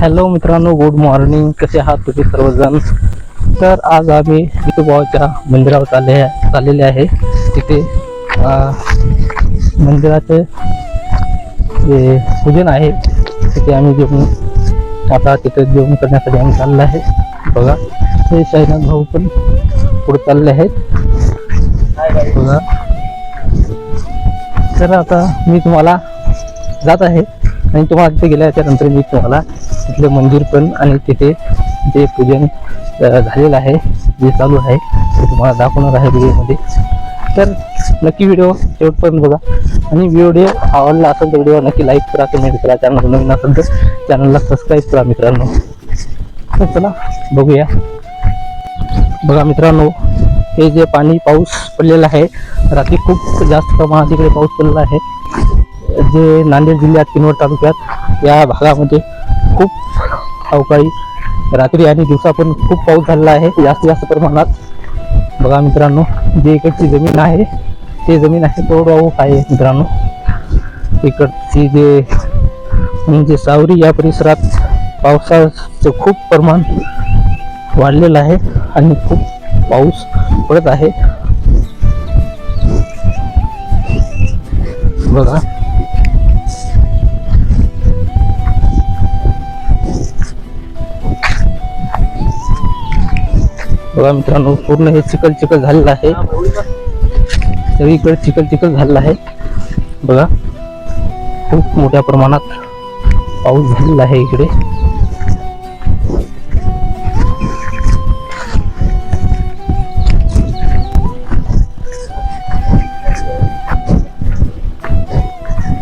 Hello मित्रांनो good morning कसे आहात तुम्ही सर्वजण? तर आज आम्ही विठोबाच्या मंदिरावर चालले चाललेले आहे. तिथे मंदिराचे जे पूजन आहे तिथे आम्ही जेवण आता तिथे जेवण करण्यासाठी आम्ही चाललो आहे. बघा हे शाहीनाथ भाऊ पण पुढे चालले आहेत. बघा. तर आता मी तुम्हाला जात आहे आणि तुम्हाला तिथे गेल्याच्यानंतर मी तुम्हाला तिथलं मंदिर पण आणि तिथे जे पूजन झालेलं आहे जे चालू आहे ते तुम्हाला दाखवणार आहे व्हिडिओमध्ये. तर नक्की व्हिडिओ शेवटपर्यंत बघा. आणि व्हिडिओ आवडला असेल तर व्हिडिओ नक्की लाईक करा कमेंट करा. चॅनल नवीन असेल तर चॅनलला सबस्क्राईब करा मित्रांनो. तर चला बघूया. बघा मित्रांनो हे जे पाणी पाऊस पडलेला आहे रात्री खूप जास्त प्रमाणात इकडे पाऊस पडलेला आहे. जे नांदेड जिल्ह्यात किनवट तालुक्यात या भागामध्ये खूप अवकाळी रात्री आणि दिवसा पण खूप पाऊस झालेला आहे. जास्त जास्त प्रमाणात. बघा मित्रांनो जे इकडची जमीन आहे ते जमीन आहे कोरडवाहू आहे मित्रांनो. इकडची जे म्हणजे सावरी या परिसरात पावसाचं खूप प्रमाण वाढलेलं आहे आणि खूप पाऊस पडत आहे. बघा. बघा मित्रांनो पूर्ण हे चिकल चिकल झालेलं आहे. सगळीकडे चिकल चिकल झालेलं आहे. बघा खूप मोठ्या प्रमाणात पाऊस झालेला आहे इकडे.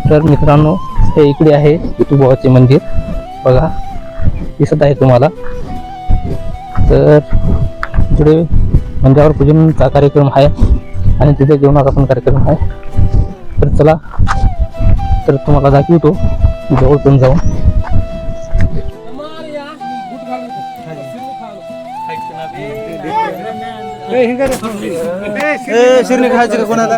तर मित्रांनो हे इकडे आहे विठुबाबाचे मंदिर. बघा दिसत आहे तुम्हाला. तर इकडे मंदिरावर पूजनचा कार्यक्रम आहे आणि तिथे जेवणाचा पण कार्यक्रम आहे. तर चला तर तुम्हाला दाखवतो जवळ पण जाऊन. शिरणी का कोणाला?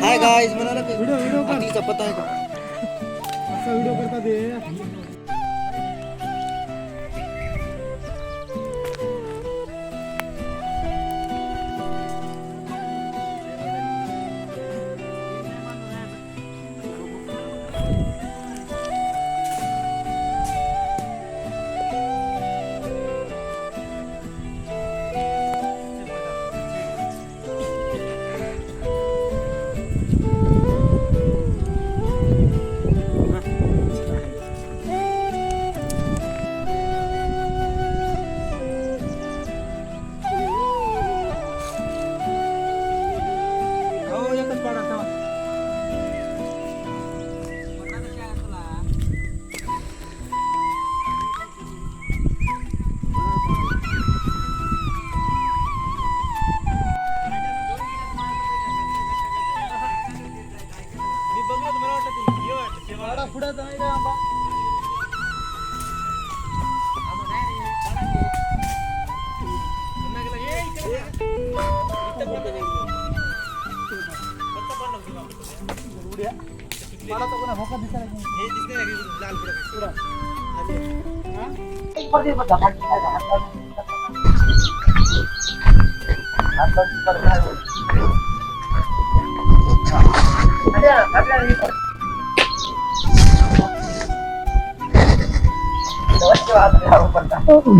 हाय गाईज म्हणाला व्हिडिओ पत्ता आहे का? हो.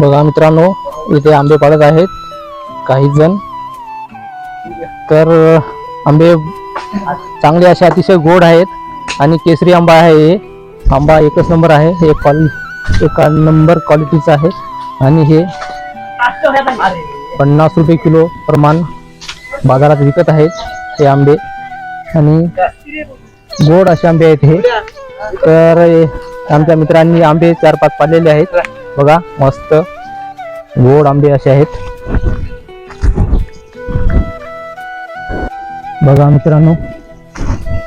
बघा मित्रांनो इथे आंबे पाडत आहेत काही जण तर आंबे चांगले असे अतिशय गोड आहेत. आणि केसरी आंबा आहे हे. आंबा एकच नंबर आहे. हे क्वालिटी एका नंबर क्वालिटीचा आहे. आणि हे पन्नास रुपये किलो प्रमाण बाजारात विकत आहेत हे आंबे. आणि गोड असे आंबे आहेत हे. तर आमच्या मित्रांनी आंबे चार पाच पाडलेले आहेत. बघा मस्त गोड आंबे असे आहेत. बघा मित्रांनो.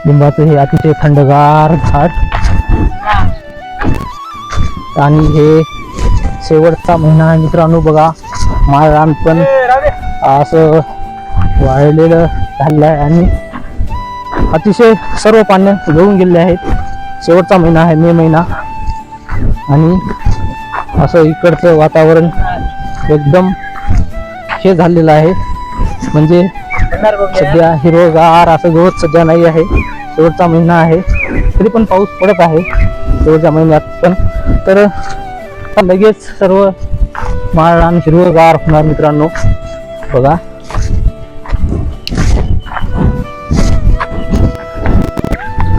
लिंबाचं हे अतिशय थंडगार झाड. आणि हे शेवटचा महिना आहे मित्रांनो बघा. माळरान पण असं वाळलेलं झालेलं आहे आणि अतिशय सर्व पाण्या गळून गेलेले आहेत. शेवटचा महिना आहे मे महिना. आणि असं इकडचं वातावरण एकदम हे झालेलं आहे. म्हणजे सध्या हिरवगार असं गवत सध्या नाही आहे. शेवटचा महिना आहे. तरी पण पाऊस पडत आहे. शेवटच्या महिन्यात पण. तर लगेच सर्व माळरान हिरवगार होणार मित्रांनो. बघा.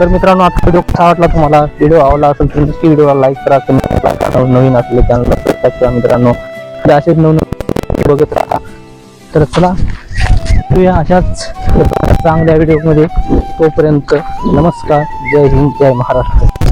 तर मित्रांनो आता व्हिडिओ कसा वाटला तुम्हाला? व्हिडिओ आवडला असेल तर नक्की व्हिडिओला लाईक करा. कमेंट करा नवीन असले चॅनलला सबस्क्राईब करा मित्रांनो. असेच नवीन बघत राहा. तर चला भेटूया अशाच चांगल्या व्हिडिओमध्ये तोपर्यंत नमस्कार. जय हिंद जय महाराष्ट्र.